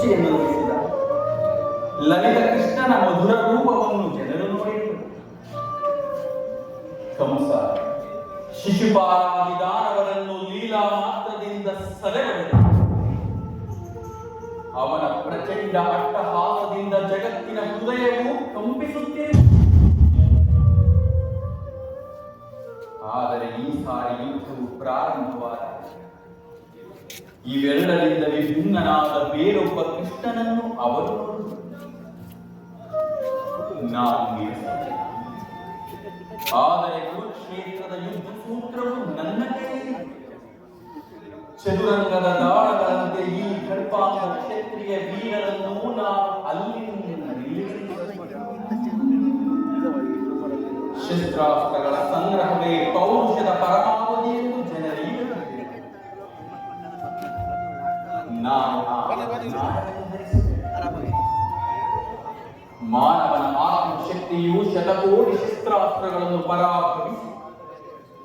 ದೃಷ್ಟಿಯನ್ನು ವಹಿಸಿದ ಲಲಿತ ಕೃಷ್ಣನ ಮಧುರ ರೂಪವನ್ನು ಜನರು ನೋಡಿದರು. ಕಂಸ ದಾನವರನ್ನು ಲೀಲಾ ಮಾತ್ರದಿಂದ ಸದೆ ಅವನ ಪ್ರಚಂಡ ಅಟ್ಟಹಾಸದಿಂದ ಜಗತ್ತಿನ ಹೃದಯವು ಕಂಪಿಸುತ್ತಿದೆ. ಆದರೆ ಈ ಸಾರಿ ಯುದ್ಧವು ಪ್ರಾರಂಭವಾದ ಇವೆರಡರಿಂದ ವಿಭಿನ್ನನಾದ ಬೇರೊಬ್ಬ ಕೃಷ್ಣನನ್ನು ಅವರು ನಾವು. ಆದರೆ ಕುರುಕ್ಷೇತ್ರದ ಯುದ್ಧ ಸೂತ್ರವು ನನ್ನ ಕೈಯಲ್ಲಿ ಚದುರಂಗದ ದಾಳಗಳಂತೆ ಈ ಕಲ್ಪಾಂಗ ಕ್ಷತ್ರಿಯ ವೀರರನ್ನು ನಾವು ಅಲ್ಲಿ. ಶಸ್ತ್ರಾಸ್ತ್ರಗಳ ಸಂಗ್ರಹವೇ ನಾನು ಮಾನವ ಶಕ್ತಿಯು. ಮಾನವನ ಶತಕೋಟಿ ಶಸ್ತ್ರಾಸ್ತ್ರಗಳನ್ನು ಪರಾಭವಿಸಿ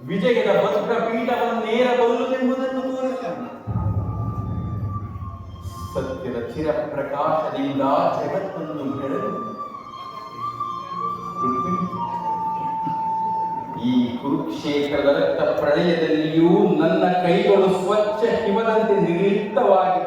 ವಿಜಯದ ಭದ್ರಪೀಠವನ್ನೇರಬಲ್ಲುದೆಂಬುದನ್ನು ತೋರಿಸಲು ಸತ್ಯದ ಚಿರ ಪ್ರಕಾಶದಿಂದ ಜಗತ್ತನ್ನು ಬೆಳೆದು ಈ ಕುರುಕ್ಷೇತ್ರದ ರಕ್ತ ಪ್ರಳಯದಲ್ಲಿಯೂ ನನ್ನ ಕೈಗಳು ಸ್ವಚ್ಛ ಹಿಮದಂತೆ ನಿರ್ಲಿಪ್ತವಾಗಿ